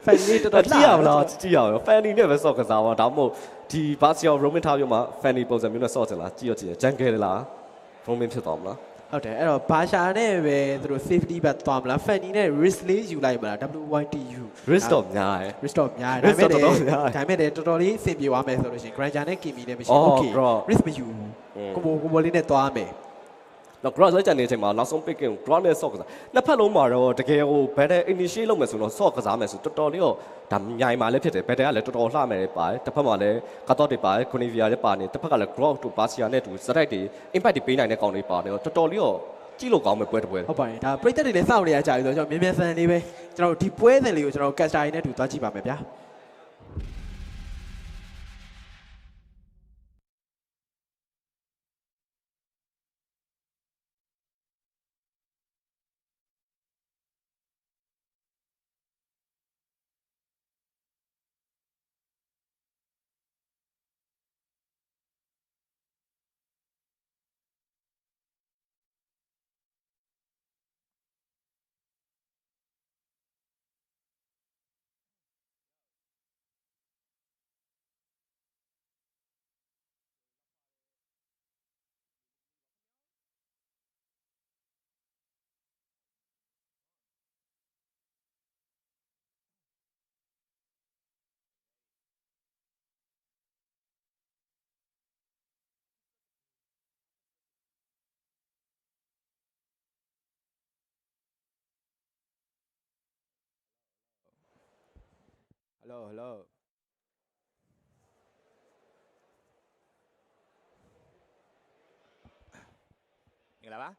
Fanny လေးတော်တော်လှကြည့်ရမလားကြည့်ရအောင် Fanny နဲ့ပဲဆော့ကစားပါဒါမှမဟုတ်ဒီ Basio Roman ထားပြီးမှ Fanny ပုံစံမျိုးနဲ့ဆော့ချင်လားကြည့်ရကြည့်ရ Jungle လား Roman ဖြစ်သွားမလား ဟုတ်တယ်အဲ့တော့ဘာရှာနဲ့ပဲသူတို့ safety ဘက်သွားမလား Fanny နဲ့ risk လေးယူလိုက်မလား WYTU risk တော့များတယ် risk တော့များတယ် risk ဒါတော့ပေတော်မဲ့တော်များတယ်ဒါပေမဲ့လည်းတော်တော်လေးအဆင်ပြေသွားမယ်ဆိုလို့ရှိရင် Granger နဲ့ Kimi နဲ့မရှိအော် okay bro risk မယူอืมကိုဘိုကိုဘိုလေးနဲ့သွားမယ် တော့ gross လိုက်ကြနေတဲ့အချိန်မှာနောက်ဆုံး picking gross နဲ့ sock ကစားနှစ်ဖက်လုံးမှာတော့တကယ်ဟို better initiate လုပ်မယ်ဆိုတော့ sock ကစားမယ်ဆိုတော်တော်လေးတော့ဒါမြိုင်မှာလည်းဖြစ်တယ် better ကလည်းတော်တော်လှမယ်ပါတယ်တစ်ဖက်မှာလည်း cut တွေပါတယ် conivia လည်းပါနေတစ်ဖက်ကလည်း gross တို့ basia နဲ့တူ strike တွေ impact တွေပေးနိုင်တဲ့ကောင်တွေပါတယ်တော်တော်လေးတော့ကြည့်လို့ကောင်းမယ်ပွဲတစ်ပွဲဟုတ်ပါတယ်ဒါပြိသက်တွေလည်းစောင့်နေရကြပြီဆိုတော့ကျွန်တော်မြန်မြန်ဆန်လေးပဲကျွန်တော်ဒီပွဲစဉ်လေးကိုကျွန်တော် caster ရင်းနဲ့တူသွားကြည့်ပါမယ်ဗျာ Hello hello မင်္ဂလာပါ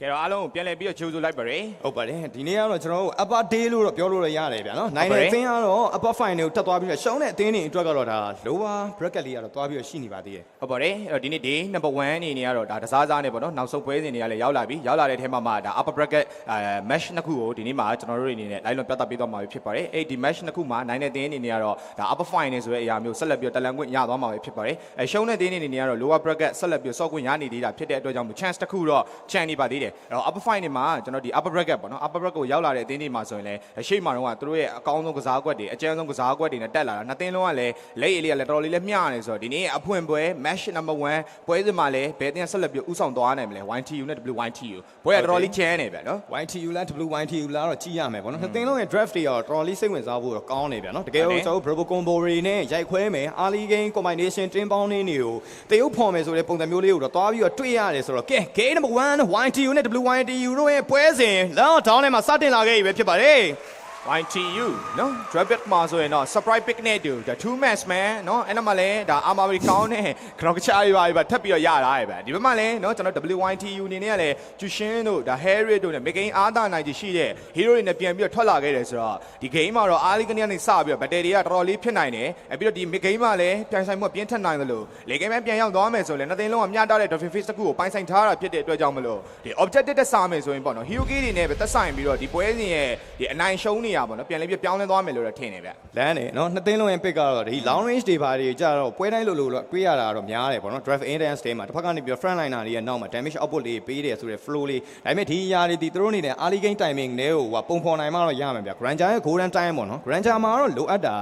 ကဲတော့အားလုံးကိုပြန်လည်ပြီးတော့ဂျိုးဆိုလိုက်ပါရယ်ဟုတ်ပါတယ်ဒီနေ့ကတော့ကျွန်တော်တို့ upper day လို့တော့ပြောလို့ရရတယ်ဗျာနော်နိုင်ဟုတ်တဲ့ပါတယ်အသင်းကတော့ upper final ကိုတက်သွားပြီးတော့ရှုံးတဲ့အသင်းတွေအတွက်ကတော့ဒါ lower bracket လေးကတော့သွားပြီးတော့ရှိနေပါသေးတယ်ဟုတ်ပါတယ်အဲ့တော့ဒီနေ့ day number 1အနေနဲ့ကတော့ဒါတစားစားနဲ့ပေါ့နော်နောက်ဆုံးပွဲစဉ်တွေကလည်းရောက်လာပြီရောက်လာတဲ့အထဲမှာမှဒါ upper bracket အဲ match နှစ်ခုကိုဒီနေ့မှာကျွန်တော်တို့အနေနဲ့ live လွန်ပြသပေးသွားမှာဖြစ်ပါတယ်အဲ့ဒီ match နှစ်ခုမှာနိုင်တဲ့တင်းအနေနဲ့ကတော့ဒါ upper final ဆိုတဲ့အရာမျိုးဆက်လက်ပြီးတော့တလန်ခွင့်ရသွားမှာပဲဖြစ်ပါတယ်အဲရှုံးတဲ့တင်းအနေနဲ့ကတော့ lower bracket ဆက်လက်ပြီးတော့ဆော့ခွင့်ရနေသေးတာဖြစ်တဲ့အတွက်ကြောင့် chance တစ်ခုတော့ chance နေပါသေးတယ်အဲ့တော့ upper final မှာကျွန်တော်ဒီ upper bracket ပေါ့နော် upper bracket ကိုရောက်လာတဲ့အတင်းတွေမှာဆိုရင်လည်းအရှိမတော့ကသူတို့ရဲ့အကောင်းဆုံးကစားကွက်တွေအကျန်းဆုံးကစားကွက်တွေနဲ့တက်လာတာနှစ်တင်းလုံးကလည်းလက်ရည်လေးကလည်းတော်တော်လေးလည်းမျှနေဆိုတော့ဒီနေ့အဖွင့်ပွဲ match number 1ပွဲစဉ်မှာလည်းဘယ်တင်းဆက်လက်ပြီးဥဆောင်သွားနိုင်မလဲ YTU နဲ့ WYTU ပွဲကတော်တော်လေးချမ်းနေဗျာနော် YTU လား WYTU လားတော့ကြည့်ရမယ်ပေါ့နော်နှစ်သင်းလုံးရဲ့ draft တွေကတော့တော်တော်လေးစိတ်ဝင်စားဖို့တော့ကောင်းနေဗျာနော်တကယ်ဟုတ်လို့တယ်ကျွန်တော်တို့ Bravo Combo တွေနဲ့ရိုက်ခွဲမယ် early game combination တင်းပေါင်းနေနေကိုတရုပ်ဖော်မယ်ဆိုတဲ့ပုံစံမျိုးလေးကိုတော့သွားပြီးတော့တွေ့ရတယ်ဆိုတော့ကဲ game number 1 YTU နဲ့ WYTU တို့ရဲ့ပွဲစဉ်လောတောင်းထဲမှာစတင်လာခဲ့ပြီပဲဖြစ်ပါတယ် YTU နော် drop pick မှာဆိုရင်တော့ surprise pick နဲ့တူ the two match man နော်အဲ့တော့မှလည်းဒါ armory count နဲ့ခရောက်ကချာရီပါပါထပ်ပြီးတော့ရတာရပဲဒီဘက်မှာလည်းနော်ကျွန်တော် WYTU အနေနဲ့ကလည်းကျူရှင်းတို့ဒါ Harry တို့နဲ့ making အားသာနိုင်ချရှိတဲ့ hero တွေနဲ့ပြန်ပြီးတော့ထွက်လာခဲ့တယ်ဆိုတော့ဒီ game မှာတော့ early ကနေစပြီးတော့ battery ကတော်တော်လေးဖြစ်နိုင်တယ်အဲ့ပြီးတော့ဒီ mid game မှာလည်းပြန်ဆိုင်မှုကပြင်းထန်နိုင်သလိုလေ game ပြန်ရောက်သွားမယ်ဆိုရင်လည်းနှစ်သိန်းလုံးကမျှတတဲ့ dolphin face တစ်ခုကိုပိုင်ဆိုင်ထားတာဖြစ်တဲ့အတွက်ကြောင့်မလို့ဒီ objective တက်စားမယ်ဆိုရင်ပေါ့နော် hero key တွေနဲ့ပဲသက်ဆိုင်ပြီးတော့ဒီပွဲစဉ်ရဲ့ဒီအနိုင်ရှုံးနေရပါတော့ပြန်လည်းပြပြောင်းလဲသွားမယ်လို့တော့ထင်နေဗျလမ်းနေနော်နှစ်သိန်းလုံးရဲ့ pick ကတော့ဒီ long range တွေပါတွေကြတော့ပွဲတိုင်းလိုလိုတော့တွေးရတာတော့များတယ်ပေါ့နော် draft instance တွေမှာတစ်ဖက်ကနေပြီးတော့ front liner တွေရဲ့နောက်မှာ damage output လေးပေးတယ်ဆိုတဲ့ flow လေးဒါပေမဲ့ဒီအရာတွေဒီသူတို့အနေနဲ့ early game timing တွေကိုဟိုပုံဖော်နိုင်မှတော့ရမယ်ဗျ Granger ရဲ့ golden time ပေါ့နော် Granger မှာတော့လိုအပ်တာ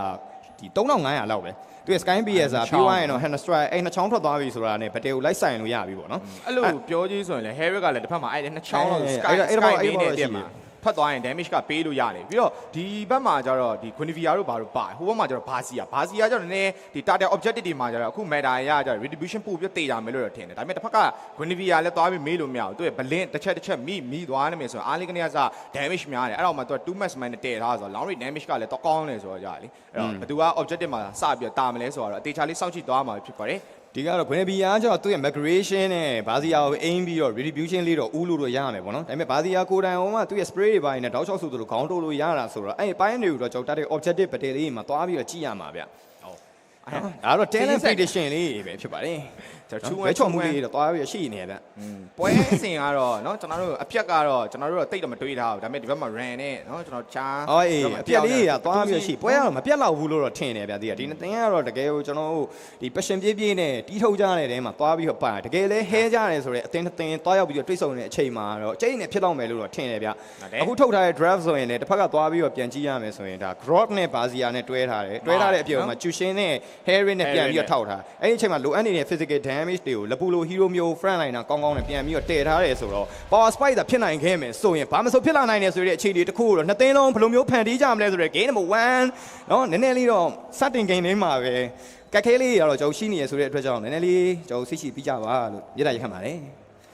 ဒီ3500လောက်ပဲသူရဲ့ Sky PS อ่ะပြီးသွားရင်တော့ Hand Strike အဲ့နှစ်ချောင်းထွက်သွားပြီဆိုတာနဲ့ဘတ်တေကိုလိုက်ဆိုင်လို့ရပြီပေါ့နော်အဲ့လိုပြောကြီးဆိုရင်လည်း Harry ကလည်းတစ်ဖက်မှာအဲ့ဒီနှစ်ချောင်းလောက်အဲ့ sky အဲ့ sky အဲ့ပေးနေအဲ့တဲ့မှာ ဖတ်သွားရင် damage ကပေးလို့ရတယ်ပြီးတော့ဒီဘက်မှာကျတော့ဒီ Guinevere တို့ဘာလို့ပါဟိုဘက်မှာကျတော့ Basia Basia ကျတော့နည်းနည်းဒီ target objective တွေမှာကျတော့အခု meta ရကျတော့ retribution ပို့ပြီးတေးရမယ်လို့တော့ထင်တယ်ဒါပေမဲ့တစ်ဖက်က Guinevere လည်းသွားပြီးမေးလို့မရဘူးသူရဲ့ blink တစ်ချက်တစ်ချက်မိမိသွားနိုင်မယ်ဆိုတော့အားလေးကနေကစ damage များတယ်အဲ့တော့မှသူက2 match man နဲ့တည့်ထားဆိုတော့ long range damage ကလည်းတော့ကောင်းတယ်ဆိုတော့ကြာလေအဲ့တော့ဘယ်သူက objective မှာစပြီးတော့တာမလဲဆိုတော့အသေးချာလေးစောင့်ကြည့်သွားမှာဖြစ်ပါတယ် ဒီကတော့ Guinevere ကကျတော့သူ့ရဲ့ migration နဲ့ဘာစီယာကို aim ပြီးတော့ retribution လေးတော့ဥလို့တော့ရရမယ်ပေါ့နော်ဒါပေမဲ့ဘာစီယာကိုတိုင်အောင်ကသူ့ရဲ့ spray တွေပိုင်းနဲ့တောက်ချောက်ဆိုသူတို့ခေါင်းတိုးလို့ရတာဆိုတော့အဲ့ဒီပိုင်းတွေကိုတော့ကျွန်တော်တတ်တဲ့ objective ပတေလေးမှာသွားပြီးတော့ကြည့်ရမှာဗျဟုတ်ဒါတော့ talent prediction လေးပဲဖြစ်ပါတယ်ကျွန် ချူ တော် ဝဲချော်မှုလေးတော့သွားပြီးတော့ရှိနေဗျ ပွဲစဉ်ကတော့เนาะကျွန်တော်တို့အပြက်ကတော့ကျွန်တော်တို့တော့တိတ်တော့မတွေးထားဘူးဒါပေမဲ့ဒီဘက်မှာ ran နဲ့เนาะကျွန်တော်ချား အော်အေးအပြက်လေးကသွားပြီးတော့ရှိပွဲကတော့မပြတ်လောက်ဘူးလို့တော့ထင်တယ်ဗျဒီကဒီနှစ်သင်းကတော့တကယ်ကိုကျွန်တော်တို့ဒီ passion ပြည့်ပြည့်နဲ့တီးထုတ်ကြတဲ့တဲမှာသွားပြီးတော့ပါတကယ်လဲဟဲကြတယ်ဆိုတော့အသင်းတစ်သင်းသွားရောက်ပြီးတော့တွေ့ဆုံနေတဲ့အချိန်မှာတော့အကျိတ်နဲ့ဖြစ်တော့မယ်လို့တော့ထင်တယ်ဗျအခုထုတ်ထားတဲ့ draft ဆိုရင်လည်းတစ်ဖက်ကသွားပြီးတော့ပြန်ကြည့်ရမယ်ဆိုရင်ဒါ grot နဲ့ bazia နဲ့တွဲထားတယ်တွဲထားတဲ့အပြင်မှာ chushin နဲ့ harry နဲ့ပြန်ပြီးတော့ထောက်ထားအဲ့ဒီအချိန်မှာလိုအပ်နေတဲ့ physical damage တွေကိုလပူလို hero မျိုး front liner ကောင်းကောင်းနဲ့ပြန်ပြီးတော့တည်ထားတယ်ဆိုတော့ power spike သာဖြစ်နိုင်ခဲ့မယ်ဆိုရင်ဘာမှမဆိုဖြစ်လာနိုင်တယ်ဆိုတဲ့အခြေအနေတစ်ခုကိုတော့နှစ်သိန်းလုံးဘယ်လိုမျိုးဖန်တီးကြမလဲဆိုတဲ့ game number 1เนาะနည်းနည်းလေးတော့စတင် game လေးမှာပဲကက်ခဲလေးတွေကတော့ကျွန်တော်ရှိနေရဆိုတဲ့အတွက်ကြောင့်နည်းနည်းလေးကျွန်တော်သိရှိပြီးကြပါလို့မြေတားရခံပါတယ်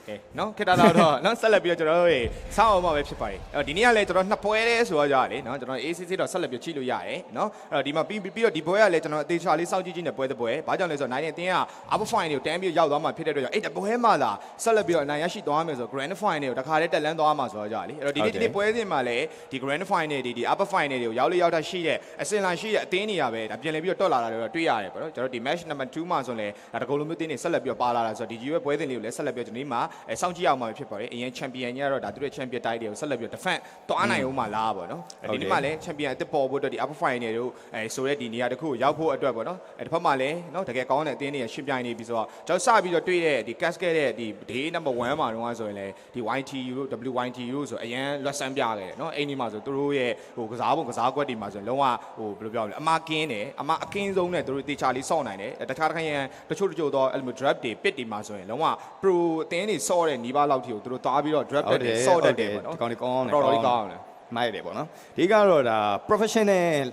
ကဲနော်ခေတ္တတော့နော်ဆက်လက်ပြီးတော့ကျွန်တော်တို့စောင့်အောင်ပါပဲဖြစ်ပါတယ်အဲ့တော့ဒီနေ့ကလည်းကျွန်တော်နှစ်ပွဲတည်းဆိုတော့ကြာလေနော်ကျွန်တော် ACC တော့ဆက်လက်ပြီးချိလို့ရတယ်နော်အဲ့တော့ဒီမှာပြီးပြီးတော့ဒီပွဲကလည်းကျွန်တော်အသေးချာလေးစောင့်ကြည့်ကြည့်နေပွဲတစ်ပွဲဘာကြောင့်လဲဆိုတော့နိုင်တဲ့အတင်းက upper final ကိုတန်းပြီးရောက်သွားမှဖြစ်တဲ့အတွက်ကြောင့်အဲ့တပွဲမှလာဆက်လက်ပြီးတော့အနိုင်ရရှိသွားမယ်ဆိုတော့ grand final ကိုတခါတည်းတက်လန်းသွားမှဆိုတော့ကြာလေအဲ့တော့ဒီနေ့ဒီနေ့ပွဲစဉ်မှာလည်းဒီ grand final တွေဒီ upper final တွေကိုရောက်လေရောက်တာရှိတဲ့အစင်လာရှိတဲ့အတင်းတွေကပဲဒါပြန်လည်ပြီးတော့တွက်လာတာတွေတော့တွေ့ရတယ်ပေါ့နော်ကျွန်တော်ဒီ match number 2မှာဆိုရင်ဒါတကူလိုမျိုးတင်းတွေဆက်လက်ပြီးတော့ပါလာတာဆိုတော့ဒီ UA ပွဲစဉ်လေးကိုလည်းဆက်လက်ပြီးတော့ဒီနေ့မှာစောင့်ကြည့်အောင်မှာဖြစ်ပါတယ်အရင် champion ကြီးကတော့ဒါသူတို့ champion တိုက်တွေကိုဆက်လက်ပြီးတော့ defend တွားနိုင်အောင်မှာလားပေါ့နော်ဒီနေ့မှာလည်း champion အစ်စ်ပေါ်ဖို့အတွက်ဒီ upper final တို့အဲဆိုရဲဒီနေရာတစ်ခုကိုရောက်ဖို့အတွက်ပေါ့နော်အဲတစ်ဖက်မှာလည်းနော်တကယ်ကောင်းတဲ့အတင်းတွေရှင်ပြိုင်နေပြီဆိုတော့ကျွန်တော်စပြီးတော့တွေ့တဲ့ဒီ cascade တဲ့ဒီ day number 1မှာတော့ဆိုရင်လည်းဒီ YTU တို့ WYTU ဆိုအရင်လက်ဆန်းပြခဲ့တယ်နော်အဲ့ဒီမှာဆိုသူတို့ရဲ့ဟိုကစားပုံကစားကွက်တွေမှာဆိုရင်လုံးဝဟိုဘယ်လိုပြောရမလဲအမကင်းတယ်အမအကင်းဆုံးနဲ့သူတို့တေချာလေးစောင့်နိုင်တယ်တခြားတစ်ခါရန်တချို့တချို့တော့အဲ့လိုမျိုး draft တွေ pit တွေမှာဆိုရင်လုံးဝ pro အတင်းတွေစော့တဲ့နီးပါးလောက်ထိကိုသူတို့သွားပြီးတော့ draft တွေစော့တတ်တယ်ပေါ့နော်ဒီကောင်လေးကောင်းတယ်တော်တော်လေးကောင်းတယ်မိုက်တယ်ပေါ့နော်ဒီကတော့ဒါ professional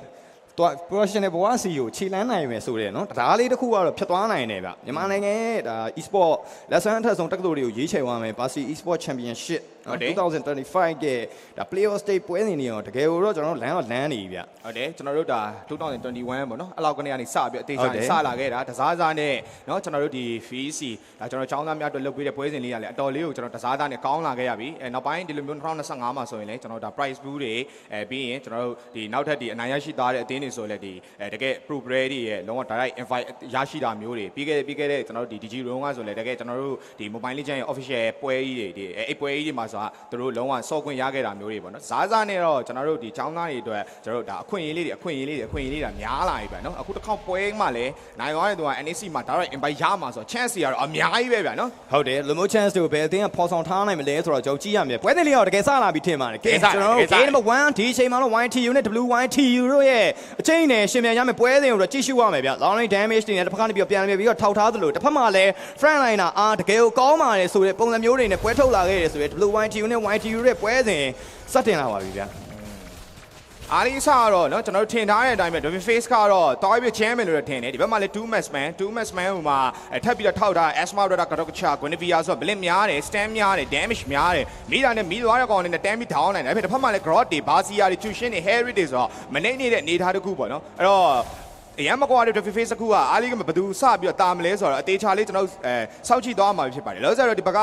တော့ professional ဘဝစီကိုခြေလန်းနိုင်မယ်ဆိုတဲ့နော်တရားလေးတစ်ခုကတော့ဖြတ်သွားနိုင်တယ်ဗျမြန်မာနိုင်ငံရဲ့ဒါ e-sport lesson အထက်ဆုံးတက္ကသိုလ်တွေကိုရွေးချယ်သွားမယ်ဘာစီ e-sport championship ဟုတ်တယ်2025ရဲ့ဒါ playoff stage ပွဲစဉ်တွေရောတကယ်ကိုတော့ကျွန်တော်တို့လမ်းတော့လမ်းနေပြီဗျဟုတ်တယ်ကျွန်တော်တို့ဒါ2021ပေါ့နော်အဲ့လောက်ကနေကနေစပြီးအသေးစားစလာခဲ့တာတစားစားနဲ့နော်ကျွန်တော်တို့ဒီ FEC ဒါကျွန်တော်ចောင်းသားများအတွက်လုပ်ပေးတဲ့ပွဲစဉ်လေးကလည်းအတော်လေးကိုကျွန်တော်တစားစားနဲ့ကောင်းလာခဲ့ရပြီအဲနောက်ပိုင်းဒီလိုမျိုး2025မှာဆိုရင်လည်းကျွန်တော်ဒါ price pool တွေအဲပြီးရင်ကျွန်တော်တို့ဒီနောက်ထပ်ဒီအနိုင်ရရှိသားတဲ့အသင်းတွေဆိုလည်းဒီအဲတကယ် pro brand တွေရဲ့လုံးဝ direct invite ရရှိတာမျိုးတွေပြီးခဲ့ပြီးခဲ့တဲ့ကျွန်တော်တို့ဒီ DG room ကဆိုလည်းတကယ်ကျွန်တော်တို့ဒီ mobile legend ရဲ့ official ပွဲကြီးတွေဒီအဲပွဲကြီးတွေမှာဆိုတာသူတို့လုံးဝစော့ခွင့်ရခဲ့တာမျိုးတွေပေါ့နော်ဇားဇားနဲ့တော့ကျွန်တော်တို့ဒီចောင်းသားတွေအတွက်ကျွန်တော်တို့ဒါအခွင့်အရေးလေးတွေအခွင့်အရေးလေးတွေအခွင့်အရေးလေးတွေများလာပြီပဲနော်အခုတစ်ခေါက်ပွဲမှာလည်းနိုင်သွားတဲ့သူက NEC မှာ direct invite ရမှာဆိုတော့ chance တွေကတော့အများကြီးပဲဗျာနော်ဟုတ်တယ် Lomo chance တွေကိုဘယ်အသင်းကဖော်ဆောင်ထားနိုင်မလဲဆိုတော့ကျွန်တော်ကြည့်ရမယ်ပွဲစဉ်လေးတော့တကယ်စလာပြီထင်ပါတယ်ကဲတကယ်စလာကျွန်တော်တို့တကယ်စလာ game number 1ဒီအချိန်မှာတော့ YTU နဲ့ WYTU တို့ရဲ့အချိန်နဲ့ရှင်မြန်ရမယ်ပွဲစဉ်ကိုတော့ကြည့်ရှုရမယ်ဗျ long range damage တွေနဲ့တစ်ဖက်ကနေပြီးတော့ပြန်ပြန်ပြီးတော့ထောက်ထားသလိုတစ်ဖက်မှာလည်း front liner အားတကယ်ကိုကောင်းပါတယ်ဆိုတဲ့ပုံစံမျိုးတွေနဲ့ပွဲထုတ်လာခဲ့တယ်ဆိုတဲ့ WYTU နဲ့ YTU တို့ရဲ့ပွဲစဉ်စတင်လာပါပြီဗျ အားလေးစားတော့เนาะကျွန်တော်တို့ထင်ထားတဲ့အတိုင်းပဲ Devin Face ကတော့တောက်ပြီး champion လို့ထင်တယ်ဒီဘက်မှာလည်း two match man two match man ဟိုမှာအဲထပ်ပြီးတော့ထောက်ထား Asma Rada Kadokcha Guinevere ဆိုတော့ blink များတယ် stand များတယ် damage များတယ်မိတာနဲ့မိသွားတဲ့ကောင်တွေနဲ့ damage down နိုင်တယ်အဲ့ဒီတစ်ဖက်မှာလည်း grot တွေ Basia တွေ Tushin တွေ Harry တွေဆိုတော့မနေနေတဲ့အနေထားတစ်ခုပေါ့နော်အဲ့တော့ အရန်မကွာတဲ့ Devin Face တစ်ခုကအားလေးကဘယ်သူစပြီးတော့တာမလဲဆိုတော့အသေးချာလေးကျွန်တော်တို့အဲစောက်ကြည့်သွားမှာဖြစ်ပါတယ်လောဆယ်တော့ဒီဘက်က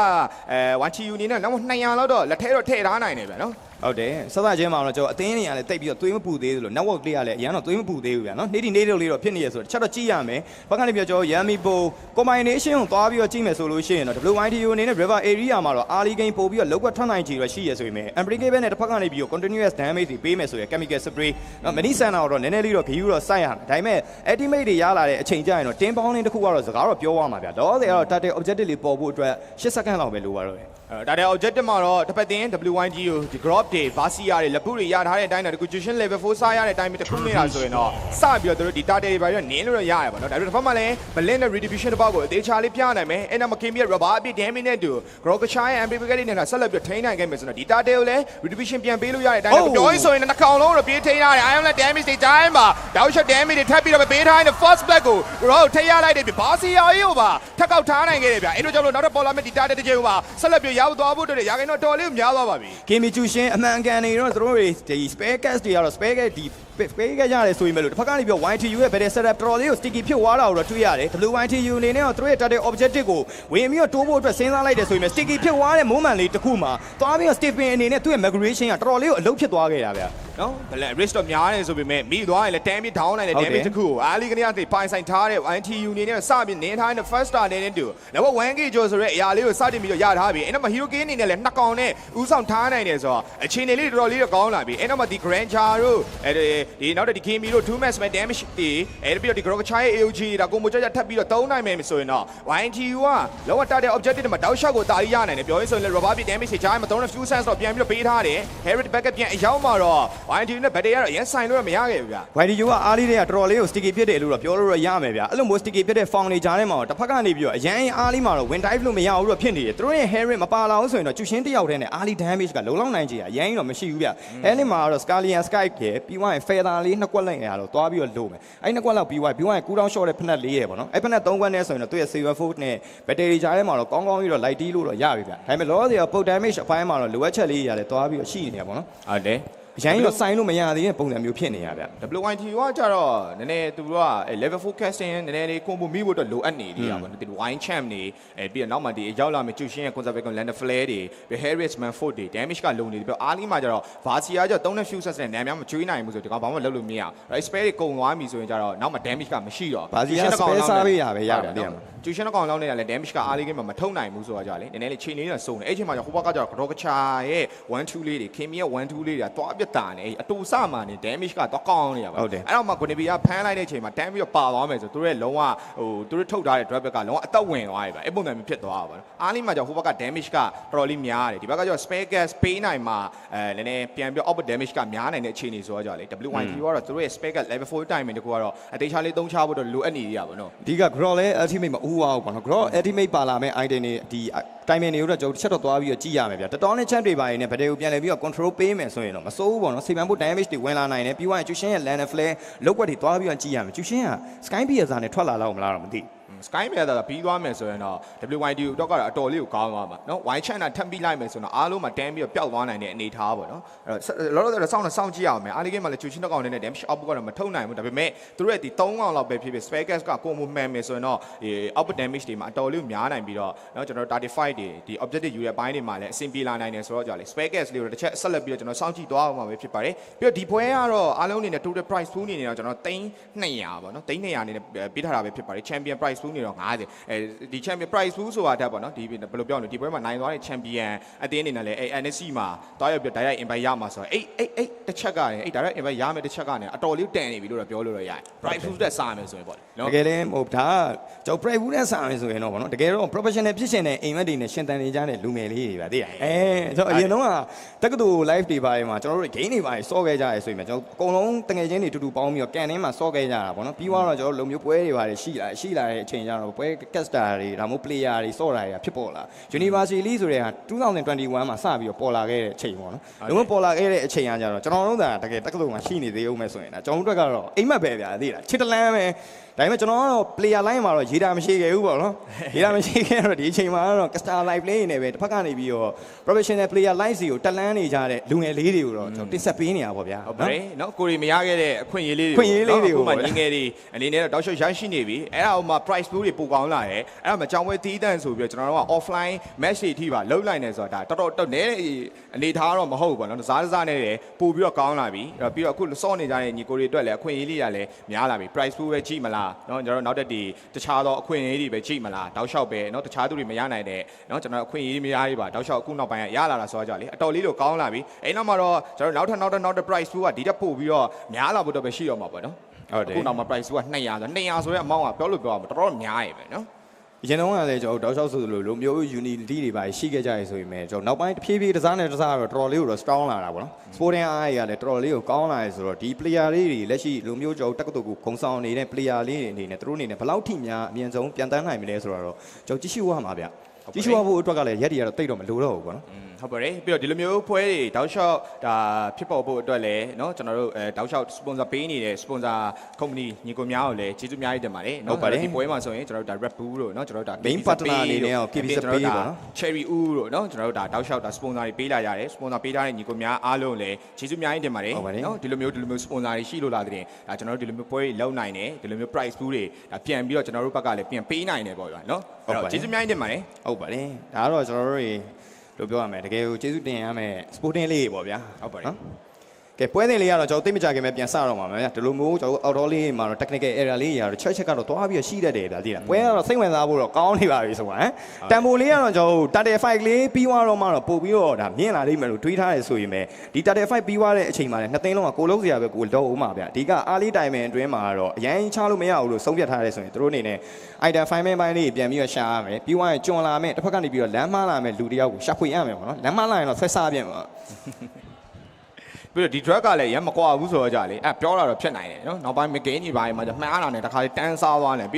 အဲ 1TU အနေနဲ့နောက်200လောက်တော့လက်ထဲတော့ထည့်ထားနိုင်တယ်ဗျာနော် ဟုတ်တယ်စသချင်းမှာတော့ကျွန်တော်အသင်းတွေကလည်းတိတ်ပြီးတော့သွေးမပူသေးဘူးလို့ network လေးကလည်းအရင်တော့သွေးမပူသေးဘူးဗျာနော်နေ့ဒီနေ့တို့လေးတော့ဖြစ်နေရဆိုတော့တစ်ချက်တော့ကြည့်ရမယ်ဘက်ကနေပြီးတော့ကျွန်တော် Yami Bo combination ကိုသွားပြီးတော့ကြည့်မယ်ဆိုလို့ရှိရင်တော့ WYTU အနေနဲ့ River Area မှာတော့ early game ပို့ပြီးတော့လောက်ကွက်ထွက်နိုင်ချေရရှိရဆိုရင် unbreakable နဲ့တစ်ဖက်ကနေပြီးတော့ continuous damage တွေပေးမယ်ဆိုရင် chemical spray နော် mini center တော့နည်းနည်းလေးတော့ဂယူတော့စိုက်ရမယ်ဒါပေမဲ့ ultimate တွေရလာတဲ့အချိန်ကျရင်တော့ team bounding တစ်ခုကတော့စကားတော့ပြောရမှာဗျာတော့တယ်ကတော့ target objective လေးပေါ်ဖို့အတွက်10 second လောက်ပဲလိုပါတော့တယ်အဲ ဒါတဲ့ objective မှာတော့တစ်ပတ်တင်း WYG ကိုဒီ drop တွေ Vasia တွေလက်ပုတွေရထားတဲ့အတိုင်းတော့ဒီ constitution level 4စားရတဲ့အတိုင်းပဲတစ်ခုနေတာဆိုရင်တော့စပြီးတော့တို့ဒီ data တွေပါတော့နင်းလို့တော့ရရပါတော့ဒါပေမဲ့တစ်ဖက်မှာလည်း blend နဲ့ redistribution တစ်ပေါက်ကိုအသေးချာလေးပြနိုင်မယ်အဲ့နောက်မှာ Kim ရဲ့ rubber အပြည့် damage နဲ့တူ Grokcha ရဲ့ ambiguity နဲ့ဆက်လက်ပြီးထိန်းနိုင်ခဲ့မယ်ဆိုတော့ဒီ data တွေကိုလည်း redistribution ပြန်ပေးလို့ရတဲ့အတိုင်းတော့ပြောဆိုရင်နှစ်ကောင်လုံးတော့ပြေးထိန်းရတယ် I am လည်း damage တွေတိုင်းမှာ down shot damage တွေထပ်ပြီးတော့ပေးထားတဲ့ first black ကို Grok ထိန်းရလိုက်တယ်ပြီ Vasia ကြီးကိုပါထက်ကောက်ထားနိုင်ခဲ့တယ်ဗျအဲ့တို့ကြောင့်လို့နောက်ထပ်ပေါ်လာမယ့်ဒီ data တစ်ချိန်ကိုပါဆက်လက်ပြီးရောက်သွားဖို့အတွက်ရခိုင်တော့တော်လေးကိုများသွားပါပြီဂေမီကျူရှင်အမှန်ကန်နေတော့သူတို့တွေဒီ spare cast တွေကတော့ spare cast ဒီ spare cast ရတယ်ဆိုရင်မဲ့လို့တစ်ဖက်ကနေပြီးတော့ YTU ရဲ့ better setup တော်တော်လေးကို sticky ဖြစ်သွားတာကိုတော့တွေ့ရတယ် WYTU အနေနဲ့တော့သူတို့ရဲ့ target objective ကိုဝင်ပြီးတော့တိုးဖို့အတွက်စဉ်းစားလိုက်တယ်ဆိုရင်မဲ့ sticky ဖြစ်သွားတဲ့ moment လေးတစ်ခုမှာသွားပြီးတော့ Stephen အနေနဲ့သူ့ရဲ့ migration ကတော်တော်လေးကိုအလုပ်ဖြစ်သွားခဲ့တာဗျာနော်ဘလက် risk တော့များတယ်ဆိုပေမဲ့မိသွားရင်လည်း damage down နိုင်တယ်ဟုတ်တယ် damage တစ်ခုကိုအားလီကနေကနေပိုင်ဆိုင်ထားတဲ့ NTU အနေနဲ့စပြီးနင်းထားတဲ့ first star နဲ့တူနောက် 1k ကျော်ဆိုတဲ့အရာလေးကိုစတင်ပြီးတော့ရထားပြီအဲ့နောက်မှာ hero game အနေနဲ့လည်းနှစ်ကောင်နဲ့ဥဆောင်ထားနိုင်တယ်ဆိုတော့အခြေအနေလေးတော်တော်လေးတော့ကောင်းလာပြီအဲ့နောက်မှာဒီ granger တို့အဲဒီနောက်တဲ့ဒီ kimi တို့ two match မဲ့ damage တွေအဲ့ပြီးတော့ဒီ grokcha ရဲ့ AOG ဒါကိုမိုကြကြထပ်ပြီးတော့သုံးနိုင်မယ်ဆိုရင်တော့ YNTU ကလောကတာတဲ့ objective တွေမှာတောက်လျှောက်ကိုတာရီရနိုင်တယ်ပြောရင်ဆိုရင်လည်း rubber ပြ damage တွေကြားမှာသုံးတဲ့ few sense တော့ပြန်ပြီးတော့ပေးထားတယ် Harry backup ပြန်အရောက်မှာတော့ YNTU နဲ့ battery ကတော့အရင်ဆိုင်လို့မရခဲ့ဘူးဗျာ YTU ကအားလေးတွေကတော်တော်လေးကို sticky ဖြစ်တယ်လို့တော့ပြောလို့ရရမယ်ဗျာအဲ့လိုမျိုး sticky ဖြစ်တဲ့ found တွေကြားထဲမှာတော့တစ်ဖက်ကနေပြီးတော့အရန်အားလေးမှာတော့ win dive လို့မရဘူးတော့ဖြစ်နေတယ်သူတို့ရဲ့ Harry မပါလာဘူးဆိုရင်တော့ကျူရှင်းတစ်ယောက်တည်းနဲ့အားလေး damage ကလုံလောက်နိုင်ကြရအရန်တော့မရှိဘူးဗျအဲ့ဒီမှာတော့ Scalian Skype ရဲ့ပြီးသွားရင် feather လေးနှစ်ကွက်လိုက်ရတော့သွားပြီးတော့လိုမယ်အဲ့နှစ်ကွက်လောက်ပြီးသွားပြီးသွားရင် cool down shot တဲ့ဖက်နဲ့လေးရယ်ပေါ့နော်အဲ့ဖက်နဲ့၃ကွက်နဲ့ဆိုရင်တော့သူ့ရဲ့ silver foot နဲ့ battery ကြားထဲမှာတော့ကောင်းကောင်းပြီးတော့ light တီးလို့တော့ရပြီဗျဒါပေမဲ့လောဆယ်က pull damage အပိုင်းမှာတော့လိုအပ်ချက်လေးရတယ်သွားပြီးတော့ရှိနေတယ်ပေါ့နော်ဟုတ်တယ် အရင်တော့ဆိုင်လို့မရသေးတဲ့ပုံစံမျိုးဖြစ်နေရဗျ WYT ကကြတော့နည်းနည်းသူတို့ကအဲ level 4 casting နည်းနည်းလေး combo မိဖို့တော့လိုအပ်နေသေးတာပေါ့နော်ဒီ wine champ နေအဲပြီးတော့နောက်မှဒီရောက်လာမယ့်ကျူရှင်းရဲ့ conservative lander flare တွေပြီး Harris man foot တွေ damage ကလုံနေတယ်ပြီးတော့အားလီမှာကြတော့ Vasia ကျတော့3နဲ့ few sets နဲ့နာမည်မကျွေးနိုင်ဘူးဆိုဒီကောင်ဘာမှလုပ်လို့မရဘူးအဲ spare တွေကုန်သွားပြီဆိုရင်ကြတော့နောက်မှ damage ကမရှိတော့ Vasia spare စားပေးရပဲရတာလေကျူရှင်းကောင်လောက်နေတာလည်း damage ကအားလီကမှမထုံနိုင်ဘူးဆိုတော့ကြလေနည်းနည်းလေးချိန်လေးနဲ့စုံတယ်အဲ့ချိန်မှာကျဟိုဘက်ကကျတော့ Grokcha ရဲ့1 2လေးတွေ Kimi ရဲ့1 2လေးတွေကတွားပြတ်တာနေအတူစမှနေ damage ကတော့ကောင်းနေရပါဟုတ်တယ်အဲ့တော့မှ Guinevere ကဖမ်းလိုက်တဲ့အချိန်မှာတန်းပြီးတော့ပါသွားမယ်ဆိုသူတို့ရဲ့လုံးဝဟိုသူတို့ထုတ်ထားတဲ့ drop back ကလုံးဝအသက်ဝင်သွားပြီဗျအဲ့ပုံစံမျိုးဖြစ်သွားတာပါအားလေးမှာကျဟိုဘက်က damage ကတော်တော်လေးများတယ်ဒီဘက်ကကျတော့ spare gas ပေးနိုင်မှာအဲနည်းနည်းပြန်ပြီး output damage ကများနိုင်တဲ့အခြေအနေဆိုတော့ကြလေ WYT ကတော့သူတို့ရဲ့ spare gas level 4 timing တကူကတော့အသေးချာလေးသုံးချဖို့တော့လိုအပ်နေရပါတော့အဓိက grow လဲ ultimate မအူးအောင်ပေါ့နော် grow ultimate ပါလာမဲ့ item တွေဒီ timing တွေကိုတော့ကျွန်တော်တစ်ချက်တော့သွားပြီးတော့ကြည့်ရမယ်ဗျာတတော်နဲ့ chat တွေပါရင်လည်းဗဒယ်ကိုပြန်လဲပြီးတော့ control ပေးမယ်ဆိုရင်တော့မစိုးပေါ့နော်စေပန်ဖို့ damage တွေဝင်လာနိုင်တယ်ပြီးသွားရင်ကျူရှင်ရဲ့ land flare လောက်ွက်တွေသွားပြီးတော့ကြည့်ရမယ်ကျူရှင်က sky piercer နဲ့ထွက်လာလောက်မလားတော့မသိဘူး sky မြတ်တာပြီးသွားမယ်ဆိုရင်တော့ WYD တော့ကတော့အတော်လေးကိုကောင်းသွားမှာเนาะ wine china ထပ်ပြီးလိုက်မယ်ဆိုတော့အားလုံးမှာတန်းပြီးတော့ပျောက်သွားနိုင်တဲ့အနေအထားပေါ့နော်အဲ့တော့လောလောဆယ်တော့စောင့်နေစောင့်ကြည့်ရအောင်မယ်အားလေးကမှလည်းချူချင်းတော့ကောင်နေတဲ့ damage output ကတော့မထုတ်နိုင်ဘူးဒါပေမဲ့သူတို့ရဲ့ဒီ3កောင်လောက်ပဲဖြစ်ဖြစ် spare gas ကကိုမမှန်မယ်ဆိုရင်တော့ဒီ output damage တွေမှာအတော်လေးကိုများနိုင်ပြီးတော့เนาะကျွန်တော်တို့35တွေဒီ objective ယူတဲ့ဘိုင်းတွေမှာလည်းအဆင်ပြေလာနိုင်တယ်ဆိုတော့ကြာလေ spare gas လေးကိုတစ်ချက်ဆက်လက်ပြီးတော့ကျွန်တော်စောင့်ကြည့်သွားအောင်မှာပဲဖြစ်ပါတယ်ပြီးတော့ဒီပွဲကတော့အားလုံးအနေနဲ့ total price pool အနေနဲ့တော့ကျွန်တော်3200ပေါ့နော်3200အနေနဲ့ပေးထားတာပဲဖြစ်ပါတယ် champion price pool အနေတော့90အဲဒီ champion price pool ဆိုတာတက်ပေါ့နော်ဒီဘယ်လိုပြောရလဲဒီပွဲမှာနိုင်သွားတဲ့ champion အသင်းအနေနဲ့လည်းအဲ NSC မှာတွားရောက်ပြီး direct invite ရမှာဆိုတော့အဲ့အဲ့အဲ့တစ်ချက်ကလည်းအဲ့ direct invite ရမယ်တစ်ချက်ကနေအတော်လေးတန်နေပြီလို့တော့ပြောလို့ရရတယ် price pool တက်စားမယ်ဆိုရင်ပေါ့နော်တကယ်လည်းဟိုဒါကကျွန်တော် private နဲ့စာမယ်ဆိုရင်တော့ဗောနော်တကယ်တော့ professional ဖြစ်ရှင်တဲ့အိမ်မက်တွေနဲ့ရှင်တန်နေကြတဲ့လူငယ်လေးတွေပါသိရအဲကျွန်တော်အရင်တော့ကတက္ကသိုလ် live တွေပါတယ်မှာကျွန်တော်တို့ game တွေပါတယ်စော့ခဲ့ကြရဲဆိုရင်ကျွန်တော်အကုန်လုံးတငယ်ချင်းတွေတူတူပေါင်းပြီးတော့ကန်ထဲမှာစော့ခဲ့ကြတာဗောနော်ပြီးတော့ကျွန်တော်လုံမျိုးပွဲတွေပါတယ်ရှိလာရှိလာတဲ့အချိန်ကျတော့ပွဲ caster တွေဒါမှမဟုတ် player တွေစော့တာတွေဖြစ်ပေါ်လာ University League ဆိုတဲ့ဟာ2021မှာစပြီးတော့ပေါ်လာခဲ့တဲ့အချိန်ဗောနော်လုံးဝပေါ်လာခဲ့တဲ့အချိန်ကကြတော့ကျွန်တော်တို့ကတကယ်တက္ကသိုလ်မှာရှိနေသေးဦးမယ်ဆိုရင်ဒါကျွန်တော်တို့ကတော့အိမ်မက်ပဲဗျာသိလားချစ်တလန်းပဲဒါပေမဲ့ကျွန်တော်ကတော့ player line မှာတော့ရေးတာမရှိခဲ့ဘူးပေါ့နော်ရေးတာမရှိခဲ့တော့ဒီအချိန်မှာတော့ caster live play နေပဲတစ်ဖက်ကနေပြီးတော့ professional player line စီကိုတက်လန်းနေကြတဲ့လူငယ်လေးတွေကိုတော့ကျွန်တော်တင်ဆက်ပေးနေတာပေါ့ဗျာဟုတ်ပါတယ်နော်ကိုရီမရခဲ့တဲ့အခွင့်အရေးလေးတွေအခွင့်အရေးလေးတွေကိုအခုမှညီငယ်တွေအနေနဲ့တော့တောက်လျှောက်ရရှိနေပြီအဲ့ဒါဟိုမှာ price pool တွေပိုကောင်းလာတယ်အဲ့ဒါမှကြောင်ပွဲတီးတန့်ဆိုပြီးတော့ကျွန်တော်တို့က offline match တွေအထိပါလှုပ်လိုက်နေဆိုတာဒါတော်တော်တော်နည်းအနေထားတော့မဟုတ်ဘူးပေါ့နော်စားစားနဲ့ပို့ပြီးတော့ကောင်းလာပြီအဲ့တော့ပြီးတော့အခုစော့နေကြတဲ့ညီကိုတွေအတွက်လည်းအခွင့်အရေးလေးရလည်းများလာပြီ price pool ပဲကြည့်မလားနော်ကျွန်တော်တို့နောက်တက်ဒီတခြားသောအခွင့်အရေးတွေပဲကြည့်မလားတောက်လျှောက်ပဲနော်တခြားသူတွေမရနိုင်တဲ့နော်ကျွန်တော်အခွင့်အရေးများတွေပါတောက်လျှောက်အခုနောက်ပိုင်းကရလာတာဆိုတော့ကြလေအတော်လေးလို့ကောင်းလာပြီအဲ့နောက်မှာတော့ကျွန်တော်နောက်ထပ်နောက်ထပ်နောက်ထပ် price pool ကဒီတက်ပို့ပြီးတော့များလာဖို့တော့ပဲရှိတော့မှာပေါ့နော်ဟုတ်တယ်အခုနောက်မှာ price က200ဆို200ဆိုရဲအမောင်းကပြောလို့ပြောရမှာတော်တော်များရယ်ပဲနော် အရင်တော့ကလည်းကျွန်တော်တောက်လျှောက်ဆိုလို့လိုမျိုး unity တွေပါရှိခဲ့ကြရဆိုရင်ပဲကျွန်တော်နောက်ပိုင်းတစ်ဖြည်းဖြည်းတစ်စားနဲ့တစ်စားတော့တော်တော်လေးကိုတော့ strong လာတာပေါ့နော် sporting eye ကလည်းတော်တော်လေးကိုကောင်းလာရဆိုတော့ဒီ player လေးတွေလက်ရှိလိုမျိုးကျွန်တော်တက္ကသိုလ်ကိုခုံဆောင်နေတဲ့ player လေးတွေအနေနဲ့သူတို့အနေနဲ့ဘယ်လောက်ထိများအမြင့်ဆုံးပြန်တန်းနိုင်မလဲဆိုတော့ကျွန်တော်ကြည့်ရှုရမှာဗျကြည့်ရှုရဖို့အတွက်ကလည်းရက်တွေကတော့တိတ်တော့မလိုတော့ဘူးပေါ့နော်อืม ဟုတ်ပါတယ်ပြီးတော့ဒီလိုမျိုးပွဲတွေတောက်လျှောက်ဒါဖြစ်ပေါ်ဖို့အတွက်လည်းเนาะကျွန်တော်တို့အဲတောက်လျှောက် sponsor ပေးနေတဲ့ sponsor company ညီကိုများကိုလည်းကျေးဇူးအများကြီးတင်ပါတယ် ဟု เนาะ တ်ပါတယ် ဒီပွဲမှာဆိုရင်ကျွန်တော်တို့ဒါ Red Bull တို့เนาะကျွန်တော်တို့ဒါ Main partner အနေနဲ့ရော KBS ကျွန်တော်တို့ဒါ ပေးပါနော် Cherry U တို့เนาะကျွန်တော်တို့ဒါတောက်လျှောက်ဒါ sponsor တွေပေးလာရတယ် sponsor ပေးထားတဲ့ညီကိုများအားလုံးလည်းကျေးဇူးအများကြီးတင်ပါတယ် ဟုတ်ပါတယ် เนาะဒီလိုမျိုးဒီလိုမျိုး sponsor တွေရှိလို့လာတဲ့ဒါကျွန်တော်တို့ဒီလိုမျိုးပွဲတွေလုပ်နိုင်တယ်ဒီလိုမျိုး price pool တွေဒါပြန်ပြီးတော့ကျွန်တော်တို့ဘက်ကလည်းပြန်ပေးနိုင်တယ်ပေါ့ဗျာเนาะအဲ့တော့ကျေးဇူးအများကြီးတင်ပါတယ် ဟုတ်ပါတယ်ဒါကတော့ကျွန်တော်တို့တွေ လို့ပြောရမယ်တကယ်ကိုကျေးဇူးတင်ရမယ် sporting လေးတွေပေါ့ဗျာဟုတ်ပါတယ်နော် ကဲပွဲစဉ်လေးကတော့ကျွန်တော်သိမကြခင်ပဲပြန်စတော့မှာမယ်ဗျာဒီလိုမျိုးကျွန်တော် outdoor လေးမှာတော့ technical area လေးတွေကတော့ချက်ချက်ကတော့သွားပြီးတော့ရှိတတ်တယ်ဗျာသိလားပွဲကတော့စိတ်ဝင်စားဖို့တော့ကောင်းနေပါပြီဆိုပါဟမ်တန်ဖိုလေးကတော့ကျွန်တော် target fight လေးပြီးသွားတော့မှတော့ပို့ပြီးတော့ဒါမြင်လာလိမ့်မယ်လို့တွေးထားရဆိုရင်ပဲဒီ target fight ပြီးသွားတဲ့အချိန်မှာလည်းနှစ်သိန်းလုံးကကိုလုံးစရာပဲကိုတော့ဦးမှာဗျာဒီကအားလေးတိုင်ပင်အတွင်းမှာတော့အရင်ချလို့မရဘူးလို့ဆုံးဖြတ်ထားတယ်ဆိုရင်တို့အနေနဲ့ item file ပိုင်းလေးပြန်ပြီးတော့ရှာရမယ်ပြီးသွားရင်ကျွံလာမယ်တစ်ဖက်ကနေပြီးတော့လမ်းမလာမယ်လူတစ်ယောက်ကိုရှာဖွေရမယ်ပေါ့နော်လမ်းမလာရင်တော့ဆွဲစားပြန်ပါ ပြီးတော့ဒီ drug ကလည်းရမ်းမကွာဘူးဆိုတော့ကြလေအဲပြောတာတော့ဖြစ်နိုင်တယ်နော်နောက်ပိုင်းမကင်းကြီးပိုင်းမှာမှန်းအားတာနဲ့တခါလေးတန်းစားသွားတယ်ပြီးတော့